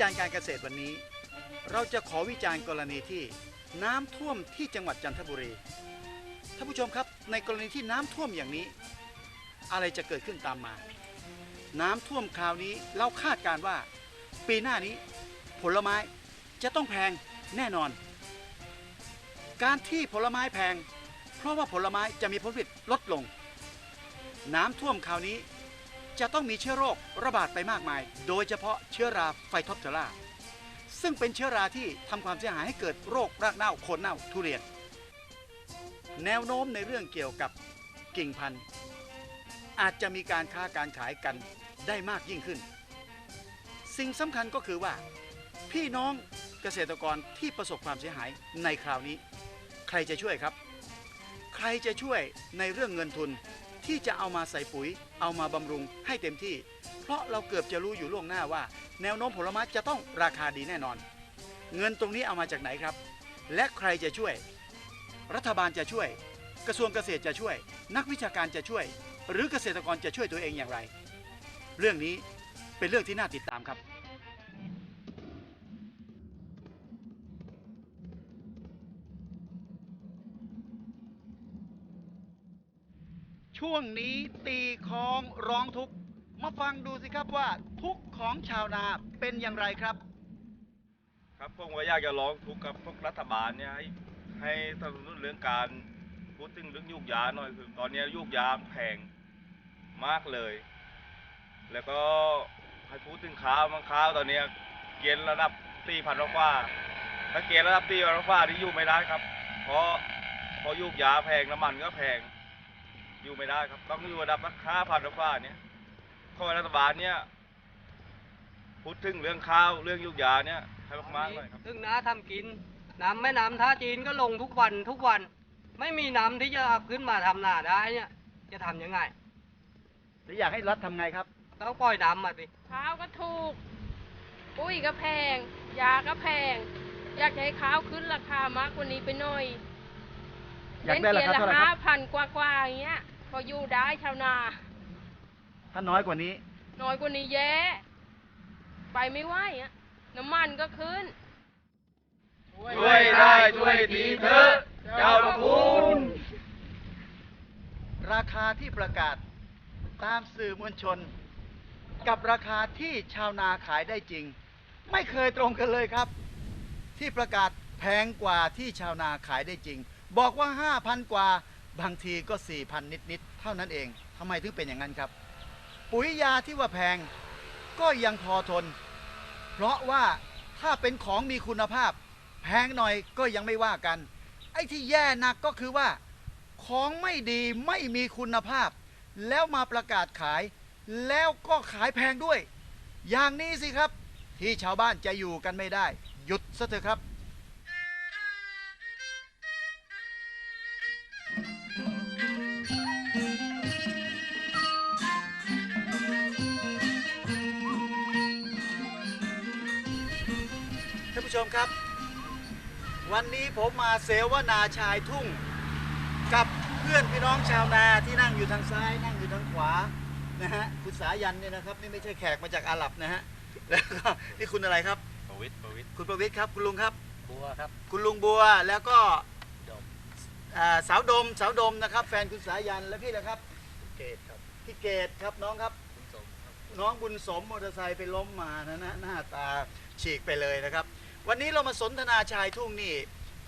จารณ์การเกษตรวันนี้ เราจะขอวิจารณ์กรณีที่น้ำท่วมที่จังหวัดจันทบุรีท่านผู้ชมครับ ในกรณีที่น้ำท่วมอย่างนี้ อะไรจะเกิดขึ้นตามมา น้ำท่วมคราวนี้เราคาดการว่า ปีหน้านี้ผลไม้จะต้องแพงแน่นอน การที่ผลไม้แพง เพราะว่าผลไม้จะมีผลผลิตลดลง น้ำท่วมคราวนี้ จะต้องมีเชื้อโรคระบาดไปมากมาย โดยเฉพาะเชื้อราไฟท็อปเทอราซึ่งเป็นเชื้อราที่ทำความเสียหายให้เกิดโรครากเน่าโคนเน่าทุเรียน แนวโน้มในเรื่องเกี่ยวกับกิ่งพันธุ์ อาจจะมีการค้าการขายกันได้มากยิ่งขึ้น สิ่งสำคัญก็คือว่า พี่น้องเกษตรกรที่ประสบความเสียหายในคราวนี้ ใครจะช่วยครับ ใครจะช่วยในเรื่องเงินทุน ที่จะเอามาใส่ปุ๋ย เอามาบำรุงให้เต็มที่ เพราะเราเกือบจะรู้อยู่ล่วงหน้าว่า แนวโน้มผลไม้จะต้องราคาดีแน่นอน เงินตรงนี้เอามาจากไหนครับ และใครจะช่วย รัฐบาลจะช่วย กระทรวงเกษตรจะช่วย นักวิชาการจะช่วย หรือเกษตรกรจะช่วยตัวเองอย่างไร เรื่องนี้เป็นเรื่องที่น่าติดตามครับ ช่วงนี้ตีคองร้องทุกข์มาฟังดูสิครับว่าทุกข์ของชาวนาเป็นอย่างไรครับ ครับผมก็อยากจะร้องทุกข์กับพวกรัฐบาลเนี่ยให้ให้สนับสนุนเรื่องการพูดถึงเรื่องยุกยาหน่อยคือตอนนี้ยุกยาแพงมากเลย แล้วก็ให้พูดถึงข้าวมังข้าวตอนนี้เกณฑ์ระดับสี่พันรกว่าถ้าเกณฑ์ระดับสี่พันกว่าที่อยู่ไม่ได้ครับ เพราะเพราะยุกยาแพงน้ำมันก็แพง อยู่ไม่ได้ครับ ต้องอยู่ระดับห้าพันกว่าเนี่ยขอให้รัฐบาลเนี่ยพูดถึงเรื่องข้าวเรื่องยุกยาเนี่ยให้มากๆหน่อยครับ ซึ่งน้าทำกิน น้ำแม่น้ำท่าจีนก็ลงทุกวันทุกวัน ไม่มีน้ำที่จะขึ้นมาทำนาได้เนี่ย จะทำยังไงหรืออยากให้รัฐทำไงครับ ต้องปล่อยน้ำมาสิ ข้าวก็ถูก ปุ๋ยก็แพง ยาก็แพง อยากจะให้ข้าวขึ้นราคามากกว่านี้ไปหน่อยอยากได้ราคาเท่าไหร่ครับห้าพันกว่ากว่าๆอย่างเงี้ย พออยู่ได้ชาวนา ถ้าน้อยกว่านี้ น้อยกว่านี้แย่ไปไม่ไหวอะน้ำมันก็ขึ้น ช่วยได้ช่วยทีเถอะเจ้าพระคุณราคาที่ประกาศตามสื่อมวลชน กับราคาที่ชาวนาขายได้จริง ไม่เคยตรงกันเลยครับ ที่ประกาศแพงกว่าที่ชาวนาขายได้จริง บอกว่า 5,000 กว่า บางทีก็4,000นิดๆเท่านั้นเองทำไมถึงเป็นอย่างนั้นครับ ปุ๋ยยาที่ว่าแพงก็ยังพอทน เพราะว่าถ้าเป็นของมีคุณภาพ แพงหน่อยก็ยังไม่ว่ากัน ไอ้ที่แย่นักก็คือว่า ของไม่ดีไม่มีคุณภาพ แล้วมาประกาศขาย แล้วก็ขายแพงด้วย อย่างนี้สิครับ ที่ชาวบ้านจะอยู่กันไม่ได้ หยุดซะเถอะครับ ผู้ชมครับ วันนี้ผมมาเสวนาชายทุ่ง กับเพื่อนพี่น้องชาวนาที่นั่งอยู่ทางซ้าย นั่งอยู่ทางขวานะฮะคุณสายันเนี่ยนะครับนี่ไม่ใช่แขกมาจากอาหรับนะฮะแล้วก็นี่คุณอะไรครับ ประวิตรประวิตรคุณประวิทย์ครับ คุณลุงครับ บัวครับ คุณลุงบัวแล้วก็ดมอ่าสาวดมสาวดมนะครับ แฟนคุณสายันและพี่นะครับเกตครับพี่เกดครับน้องครับ คุณสมครับน้องบุญสมมอเตอร์ไซค์ไปล้มมานะนะหน้าตาฉีกไปเลยนะครับ วันนี้เรามาสนทนาชายทุ่งนี่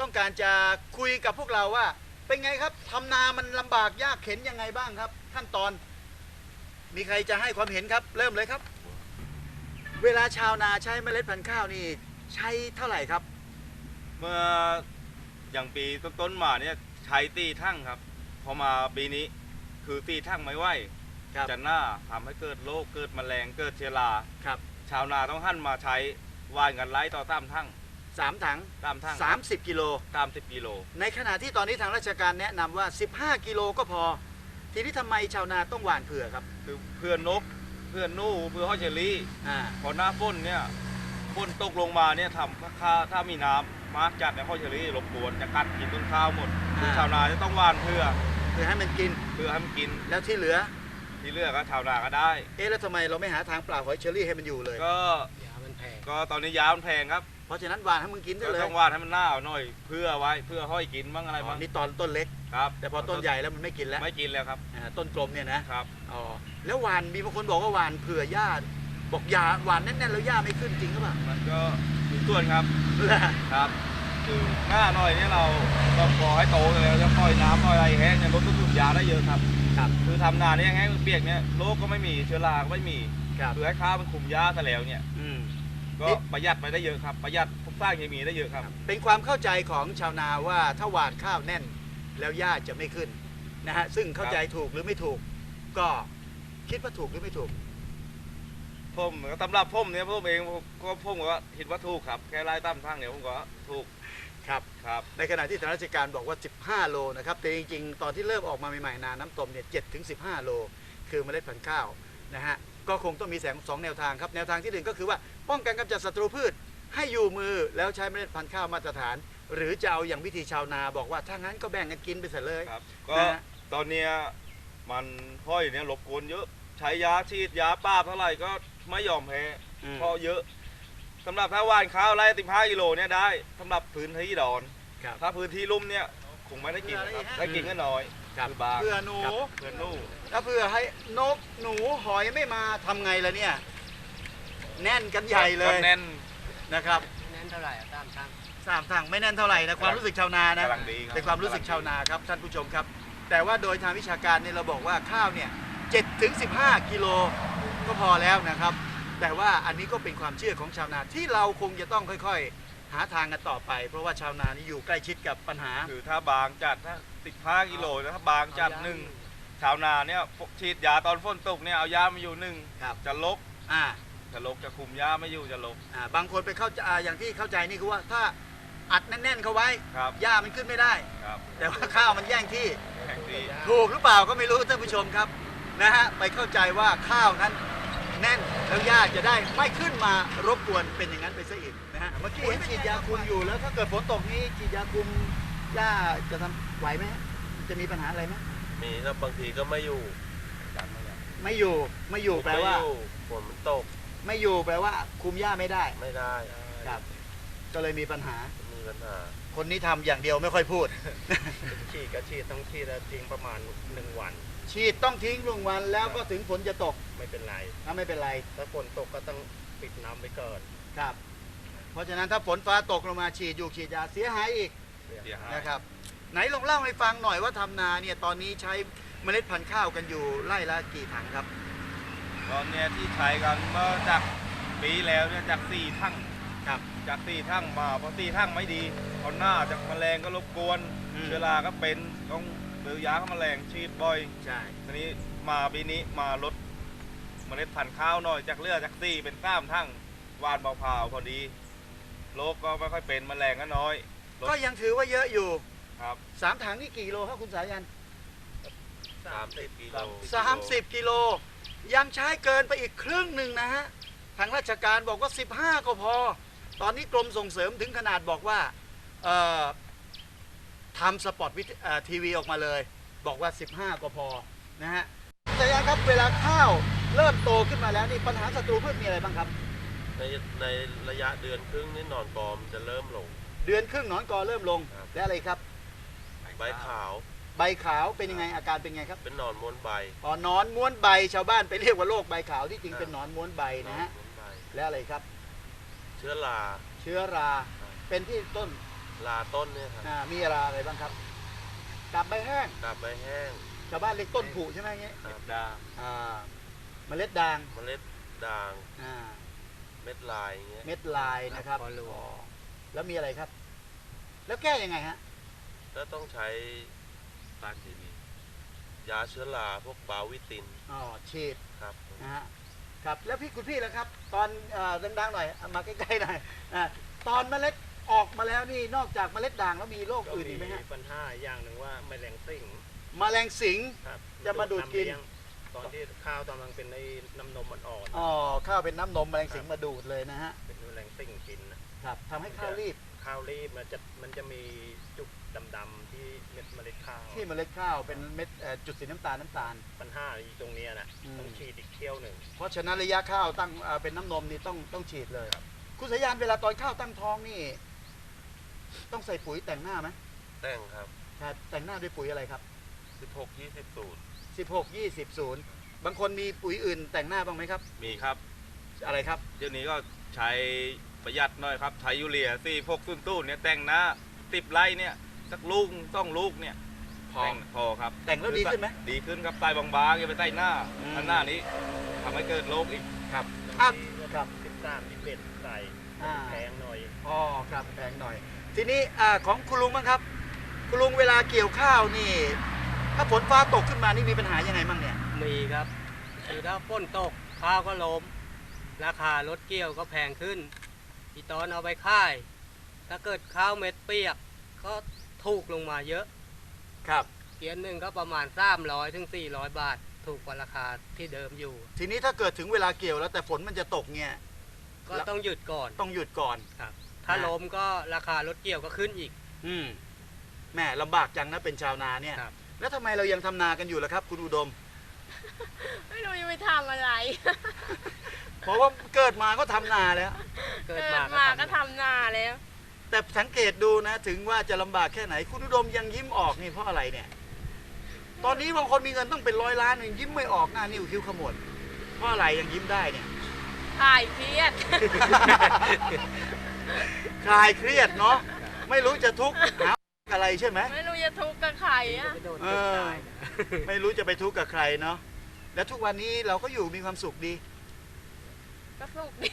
ต้องการจะคุยกับพวกเราว่า เป็นไงครับทำนามันลำบากยากเข็นยังไงบ้างครับ ขั้นตอน มีใครจะให้ความเห็นครับ เริ่มเลยครับ เวลาชาวนาใช้เมล็ดพันธุ์ข้าวนี่ ใช้เท่าไหร่ครับ เมื่ออย่างปีต้นๆมาเนี่ยใช้ตีทั้งครับ พอมาปีนี้คือตีทั้งไม่ไหวครับจะหน้าทำให้เกิดโรคเกิดแมลงเกิดเชื้อรา ครับ ชาวนาต้องหันมาใช้ ว่านกันไล่ต่อตามทั้งสามถังตามทั้ง30กิโลตามสิบกิโล ในขณะที่ตอนนี้ทางราชการแนะนำว่า 15 กิโลก็พอ ทีนี้ทำไมชาวนาต้องหว่านเผื่อครับคือเพื่อนนก เพื่อนนู่เพื่อฮอเชอรี่อ่าพอหน้าฝนเนี่ยฝนตกลงมาเนี่ยทำถ้าถ้ามีน้ำมากจัดในยฮอเชอรี่รบกวนจะกัดกินต้นข้าวหมดคือชาวนาจะต้องหว่านเพื่อเพื่อให้มันกินเพื่อให้มันกินแล้วที่เหลือ ที่เหลือกก็ชาวนาก็ได้ เอ๊ะแล้วทำไมเราไม่หาทางปล่าหอยเชอรี่ให้มันอยู่เลย ก็อย่ามัน แพงก็ตอนนี้ยามันแพงครับเพราะฉะนั้นหวานให้มึงกินได้ก็เลยต้องวาดให้มันหน้าหน่อย เพื่อไว้เพื่อห้อยกินบ้างอะไรอ๋อบ้างนี่ตอนต้นเล็ก ครับแต่พอต้นใหญ่แล้วมันไม่กินแล้วไม่กินแล้วครับอ่าต้นกลมเนี่ยนะครับ อ๋อแล้วหวานมีบางคนบอกว่าหวานเผื่อหญ้าบอกหญ้าหวานแน่นๆแล้วหญ้าไม่ขึ้นจริงหรือเปล่ามันก็มีส่วนครับล่ะครับคือหน้าหน่อยเนี่ยเราต้องรอให้โตเลยแล้วจะปล่อยน้ำปล่อยอะไรแห้งเนี่ยลดต้นทุนยาได้เยอะครับ ครับ คือทำนาเนี่ยแห้งเปียกเนี่ยโรคก็ไม่มีเชื้อราก็ไม่มีครับ คือให้ข้าวมันคุมหญ้าซะแล้วเนี่ย อืม ก็ประหยัดไปได้เยอะครับประหยัดพวกสร้างเคมีได้เยอะครับ เป็นความเข้าใจของชาวนาว่าถ้าหวานข้าวแน่นแล้วหญ้าจะไม่ขึ้นนะฮะซึ่งเข้าใจถูกหรือไม่ถูก ก็คิดว่าถูกหรือไม่ถูกผมสำหรับผมเนี่ยผมเองผมก็ผมก็เห็นว่าถูกครับแค่ไล่ตั้มข้างเนี่ยผมก็ถูกครับครับในขณะที่ทางราชการบอกว่า 15 โลนะครับแต่จริงๆ ตอนที่เริ่มออกมาใหม่ๆนาน้ำตมเนี่ย7ถึง15 โล คือเมล็ดพันธุ์ข้าวนะฮะ ก็คงต้องมีแสงสองแนวทางครับ แนวทางที่หนึ่งก็คือว่าป้องกันกำจัดศัตรูพืช ให้อยู่มือแล้วใช้เมล็ดพันธุ์ข้าวมาตรฐาน หรือจะเอาอย่างวิธีชาวนาบอกว่าถ้างั้นก็แบ่งกันกินไปเสียเลยครับก็นะฮะตอนเนี้ยมันห้อยเนี่ยรบกวนเยอะ ใช้ยาฉีดยาป้าบเท่าไหร่ก็ไม่ยอมแพ้อืมเพราะเยอะสำหรับถ้าว่านข้าวไร่ติห้ากิโลเนี่ยได้สำหรับพื้นที่ดอน ครับ ถ้าพื้นที่ลุ่มเนี่ย คงไม่ได้กินนะครับได้กินก็น้อยครับ คือบางเพื่อหนู ครับเพื่อนู่ถ้าเพื่อให้นกหนูหอยไม่มาทำไงล่ะเนี่ย แน่นกันใหญ่เลก็ยแน่น นะครับแน่นเท่าไหร่อะตามตั้งสามทางไม่แน่นเท่าไหร่นะความรู้สึกชาวนานะกำลังดีครับ เป็นความรู้สึกชาวนาครับท่านผู้ชมครับ แต่ว่าโดยทางวิชาการเนี่ยเราบอกว่าข้าวเนี่ย7ถึง15 กิโลก็พอแล้วนะครับ แต่ว่าอันนี้ก็เป็นความเชื่อของชาวนาที่เราคงจะต้องค่อยๆ หาทางกันต่อไป เพราะว่าชาวนานี่อยู่ใกล้ชิดกับปัญหา คือถ้าบางจัดถ้าสิบห้ากิโลนะถ้าบางจัดหนึ่งชาวนาเนี่ยฉีดยาตอนฝนตกเนี่ยเอายามาอยู่หนึ่งครับ จะลกอ่าจะลกจะคุมยาไม่อยู่จะลกอ่าบางคนไปเข้าใจอ่าอย่างที่เข้าใจนี่คือว่าถ้าอัดแน่นๆ เข้าไว้ครับหญ้ามันขึ้นไม่ได้ครับแต่ว่าข้าวมันแย่งที่แห่งที่ถูกหรือเปล่าก็ไม่รู้ท่านผู้ชมครับนะฮะไปเข้าใจว่าข้าวนั้นแน่นแล้วหญ้าจะได้ไม่ขึ้นมารบกวนเป็นอย่างนั้นไปซะอีกนะ ฮะเมื่อกี้เห็นฉีดยาคุมอยู่แล้วถ้าเกิดฝนตกนี้ฉีดยาคุมหญ้าจะทำไหวไหมฮะจะมีปัญหาอะไรไหมมีครับบางทีก็ไม่อยู่ไม่อยู่ไม่อยู่แปลว่า ไม่อยู่ฝนมันตกไม่อยู่แปลว่า คุมหญ้าไม่ได้ไม่ได้ครับ ก็เลยมีปัญหา มีปัญหาคนนี้ทำอย่างเดียวไม่ค่อยพูด ฉีดก็ฉีดต้องฉีดแล้วทิ้งประมาณหนึ่งวัน ฉีดต้องทิ้งลงวันแล้วก็ถึงฝนจะตกไม่เป็นไร ถ้าไม่เป็นไร ถ้าฝนตกก็ต้องปิดน้ำไปก่อนครับ เพราะฉะนั้นถ้าฝนฟ้าตกลงมาฉีดอยู่ฉีดยาเสียหายอีกเสียหายนะครับ ไหนลองเล่าให้ฟังหน่อยว่าทำนาเนี่ยตอนนี้ใช้เมล็ดพันธุ์ข้าวกันอยู่ไร่ละกี่ถังครับ ตอนเนี้ยที่ใช้กันเมื่อจากปีแล้วเนี่ยจากสี่ทั้งครับจากสี่ทั้งมาพอสี่ทั้งไม่ดีเอาหน้าจากแมลงก็รบกวนอืมเชื้อราก็เป็นต้องซื้อยาฆ่าแมลงฉีดบ่อยใช่ทีนี้มาปีนี้มาลดเมล็ดพันธุ์ข้าวหน่อยจากเลือจากสี่เป็นสามทั้งหวานเบาพาวพอดี โรคก็ไม่ค่อยเป็นแมลงก็น้อยลดก็ยังถือว่าเยอะอยู่ครับสามถังนี่กี่กิโลครับคุณสายัน30กิโล30กิโล ยังใช้เกินไปอีกครึ่งหนึ่งนะฮะทางราชการบอกว่า 15 ก็พอ ตอนนี้กรมส่งเสริมถึงขนาดบอกว่าเอ่อทำสปอตวิทเอ่อทีวีออกมาเลย บอกว่า 15 ก็พอนะฮะสายันครับเวลาข้าวเริ่มโตขึ้นมาแล้วนี่ปัญหาศัตรูพืชมีอะไรบ้างครับ ในในระยะเดือนครึ่งนี่หนอนปลอมจะเริ่มลง เดือนครึ่งหนอนกอเริ่มลง ครับ และอะไรครับ ใบขาวใบขาวเป็นยังไงอาการเป็นไงครับเป็นหนอนม้วนใบอ๋อหนอนม้วนใบชาวบ้านไปเรียกว่าโรคใบขาวที่จริงครับเป็นหนอนม้วนใบนะฮะหอม้วนใบและอะไรครับ เชื้อราเชื้อราครับเป็นที่ต้นราต้นเนี่ยครับอ่ามีราอะไรบ้างครับกับใบแห้งกับใบแห้งชาวบ้านเรียกต้นผุใช่ไหมอย่างเงี้ยครับดาอ่าเมล็ดด่างเมล็ดด่างอ่า เม็ดลายอย่างเงี้ย เม็ดลายนะครับพอรู้อ๋อแล้วมีอะไรครับ แล้วแก้ยังไงฮะ แล้วต้องใช้สารเคมี ยาเชื้อราพวกบาวิตินอ๋อฉีดครับนะฮะ ครับ แล้วพี่คุณพี่ล่ะครับ ตอนเอ่อดังๆหน่อยเอามาใกล้ๆหน่อยอ่าตอนเมล็ดออกมาแล้วนี่นอกจากเมล็ดด่างแล้วมีโรคก็อื่นมีอีกไหมฮะปัญหาอย่างหนึ่งว่าแมลงสิ่ง แมลงสิง ครับจะมาดูดกินำเลี้ยง ตอนที่ข้าวกำลังเป็นในน้ำนมอ่อนอ๋อข้าวเป็นน้ำนมแมลงสิงมาดูดเลยนะฮะๆเป็นแมลงสิ่งกินนะครับทำให้ข้าวรีบข้าวรีบมันจะมันจะมีจุกดำๆที่เม็ดเมล็ดข้าวที่เมล็ดข้าวเป็นเม็ดเอ่อจุดสีน้ำตาลน้ำตาล ปัญหาอยู่ตรงเนี้ยนะอืม ต้องฉีดอีกเที่ยวหนึ่ง เพราะฉะนั้นระยะข้าวตั้งเอ่อเป็นน้ำนมนี่ต้องต้องฉีดเลยคุณสายานเวลาตอนข้าวตั้งท้องนี่ ต้องใส่ปุ๋ยแต่งหน้าไหมแต่งครับครับแต่งหน้าด้วยปุ๋ยอะไรครับ 16 20ศูนย์ 16 20ศูนย์บางคนมีปุ๋ยอื่นแต่งหน้าบ้างไหมครับ มีครับอะไรครับ เดี๋ยวนี้ก็ใช้ประหยัดหน่อยครับใช้ยูเรียสี่พกซุนตู้เนี่ยแต่งหน้าติบไร่เนี่ยสักลูกต้องลูกเนี่ยพอแต่งพอครับแต่งแล้วดีขึ้นไหมดีขึ้นครับใต้บางๆอย่าไปใต้หน้าอืมถ้าหน้านี้ทำให้เกิดโรคอีก ครับอะครับ สิบสามสิบเอ็ดใส่อ่า แพงหน่อย อ๋อครับแพงหน่อย ทีนี้อ่าของคุณลุงบ้างครับ คุณลุงเวลาเกี่ยวข้าวนี่ ถ้าฝนฟ้าตกขึ้นมานี่มีปัญหายังไงบ้างเนี่ย มีครับคือถ้าฝนตกข้าวก็ล้ม ราคารถเกี่ยวก็แพงขึ้นอีตอนเอาไปค่าย ถ้าเกิดข้าวเม็ดเปียก ก็ถูกลงมาเยอะ ครับ เกียนหนึ่งก็ประมาณ 300ถึง400 บาท ถูกกว่าราคาที่เดิมอยู่ ทีนี้ถ้าเกิดถึงเวลาเกี่ยวแล้วแต่ฝนมันจะตกเนี่ยก็ต้องหยุดก่อน ต้องหยุดก่อน ครับ ถ้าล้มก็ราคารถเกี่ยวก็ขึ้นอีก อืมแม่ลำบากจังนะเป็นชาวนาเนี่ย ครับ แล้วทำไมเรายังทำนากันอยู่ล่ะครับ คุณอุดม ไม่รู้จะไปทำอะไร เพราะว่าเกิดมาก็ทำนาแล้ว เกิเกิดดมามาก็ก็ทำทำนาแล้ว แต่สังเกตดูนะ ถึงว่าจะลำบากแค่ไหน คุณอุดมยังยิ้มออกนี่เพราะอะไรเนี่ย ตอนนี้บางคนมีเงินต้องเป็นร้อยล้านยังยิ้มไม่ออกหน้านิ้วคิ้วขมวดเพราะอะไรยังยิ้มได้เนี่ยถ่ายเครียด คลายเครียดเนาะไม่รู้จะทุกข์หา อะไรใช่ไหมไม่รู้จะทุกข์กับใครอะไม่โดนเอตึกอตายนะไม่รู้จะไปทุกข์กับใครเนาะแล้วทุกวันนี้เราก็อยู่มีความสุขดี ก็สุขดี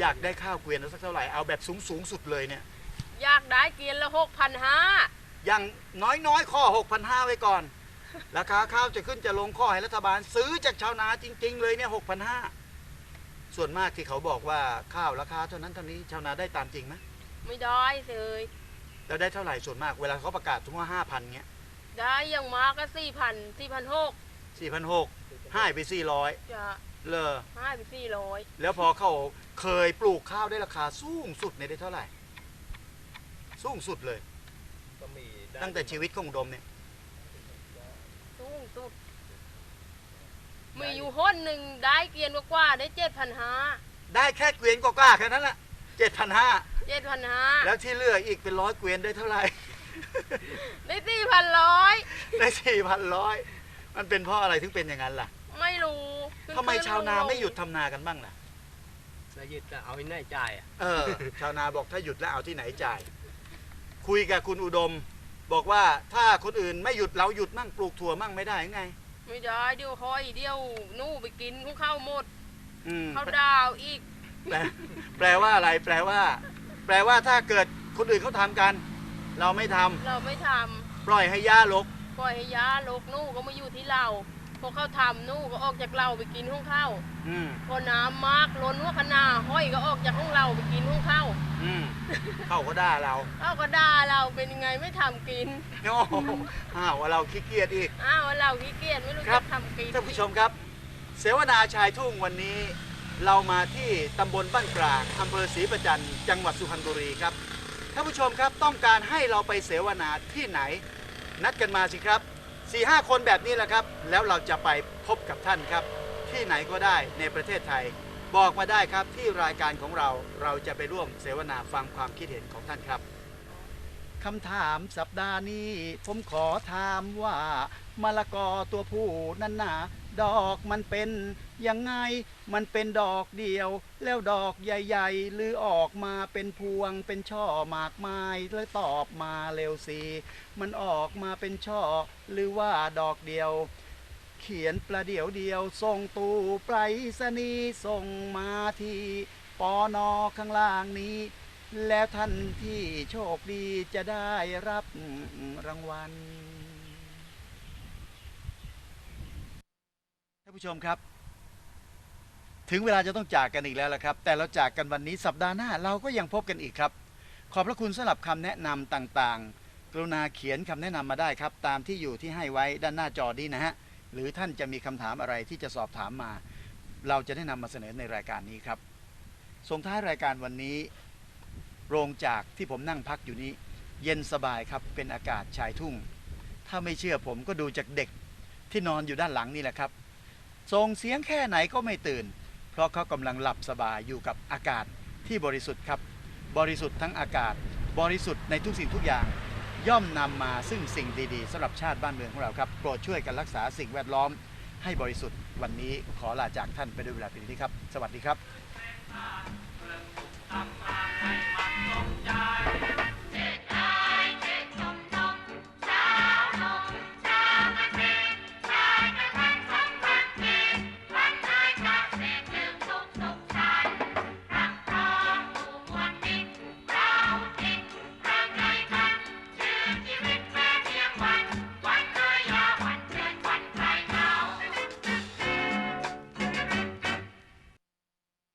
อยากได้ข้าวเกวียนสักเท่าไหร่เอาแบบสูงสูงสุดเลยเนี่ย อยากได้เกียนละหกพันห้าอย่างน้อยๆข้อ6,500ไว้ก่อน ราคาข้าวจะขึ้นจะลงข้อให้รัฐบาล ซื้อจากชาวนาจริง ๆ เลยเนี่ย6,500ส่วนมากที่เขาบอกว่าข้าวราคาเท่านั้นเท่านี้ชาวนาได้ตามจริงไหมไม่ได้เลย แล้วได้เท่าไหร่ส่วนมาก เวลาเขาประกาศถึงว่า5,000เงี้ยได้อยังมากก็สี่พันสี่พันหก4,600ให้ไป400จะเลอให้ไปสี่ร้อยแล้วพอเขาเคยปลูกข้าวได้ราคาสูงสุดเนี่ยได้เท่าไหร่ สูงสุดเลย ก็มีได้ตั้งแต่ชีวิตของอุดมเนี่ย สูงสุด มีอยู่ห้นหนึ่งได้เกียนกว่าๆได้เจ็ดพันห้าได้แค่เกวียนก็กล้าแค่นั้นแหละ 7,500เจ็ดพันห้าแล้วที่เหลืออีกเป็นร้อยเกวียนได้เท่าไหร่ ได้สี่พันร้อยได้สี่พันร้อยมันเป็นเพราะอะไรถึงเป็นอย่างนั้นล่ะ ไม่รู้ขึ้นทำไมขึ้นชาวนาลงๆไม่หยุดทำนากันบ้างล่ะแล้วยึดจะเอาไว้ไหนจ่ายอะเออ ชาวนาบอกถ้าหยุดแล้วเอาที่ไหนจ่าย คุยกับคุณอุดม บอกว่าถ้าคนอื่นไม่หยุดเราหยุดมั่งปลูกถั่วมั่งไม่ได้ไง ไม่ได้เดี๋ยวห้อยเดี๋ยวนู่ไปกินของข้าวหมดอืมข้าวดาวอีก แปลแปลว่าอะไร แปลว่า แปลว่าถ้าเกิดคนอื่นเขาทำกัน เราไม่ทำเราไม่ทปล่อยให้ย่าลกำปล่อยให้ยาลกนู่ก็มาอยู่ที่เราพอเขาทำนู่ก็ออกจากเราไปกินของข้าวอืมพอน้ำมากล้นหัวคณาห้อยก็ออกจากของเราไปกินของข้าวอืมเขาก็ด่าเราเขาก็ด่าเราเป็นยังไงไม่ทำกิน โอ้โหอ้าวว่าเราขี้เกียจอีก อ้าวเราขี้เกียจไม่รู้ครัจะบ ทำกินท่านผู้ชมครับ เสวนาชายทุ่งวันนี้ เรามาที่ตำบลบ้านกลางอำเภอศรีประจันต์จังหวัดสุพรรณบุรีครับท่านผู้ชมครับต้องการให้เราไปเสวนาที่ไหน นัดกันมาสิครับ4ีหคนแบบนี้แหละครับ แล้วเราจะไปพบกับท่านครับ ที่ไหนก็ได้ในประเทศไทย บอกมาได้ครับที่รายการของเราเราจะไปร่วมเสวนาฟังความคิดเห็นของท่านครับคำถามสัปดาห์นี้ ผมขอถามว่ามะละกอตัวผู้นั้นนาดอกมันเป็น ยังไงมันเป็นดอกเดียว แล้วดอกใหญ่ๆหรือออกมาเป็นพวงเป็นช่อหมากไม้แล้วตอบมาเร็วสิมันออกมาเป็นช่อ หรือว่าดอกเดียว เขียนประเดี๋ยวเดียวส่งตู้ไปรษณีย์ส่งมาที่ปอนอข้างล่างนี้ แล้วท่านที่โชคดีจะได้รับรางวัลท่านผู้ชมครับ ถึงเวลาจะต้องจากกันอีกแล้วละครับ แต่เราจากกันวันนี้สัปดาห์หน้าเราก็ยังพบกันอีกครับ ขอบพระคุณสำหรับคำแนะนำต่างๆ กรุณาเขียนคำแนะนำมาได้ครับ ตามที่อยู่ที่ให้ไว้ด้านหน้าจอนี้นะฮะ หรือท่านจะมีคำถามอะไรที่จะสอบถามมา เราจะได้นำมาเสนอในรายการนี้ครับ ส่งท้ายรายการวันนี้ โรงจากที่ผมนั่งพักอยู่นี้ เย็นสบายครับ เป็นอากาศชายทุ่ง ถ้าไม่เชื่อผมก็ดูจากเด็กที่นอนอยู่ด้านหลังนี่แหละครับ ส่งเสียงแค่ไหนก็ไม่ตื่น ราะเขากำลังหลับสบายอยู่กับอากาศที่บริสุทธิ์ครับ บริสุทธิ์ทั้งอากาศ บริสุทธิ์ในทุกสิ่งทุกอย่าง ย่อมนำมาซึ่งสิ่งดีๆสำหรับชาติบ้านเมืองของเราครับโปรดช่วยกันรักษาสิ่งแวดล้อมให้บริสุทธิ์วันนี้ขอลาจากท่านไปด้วยเวลาเพียงเท่านี้ครับ สวัสดีครับ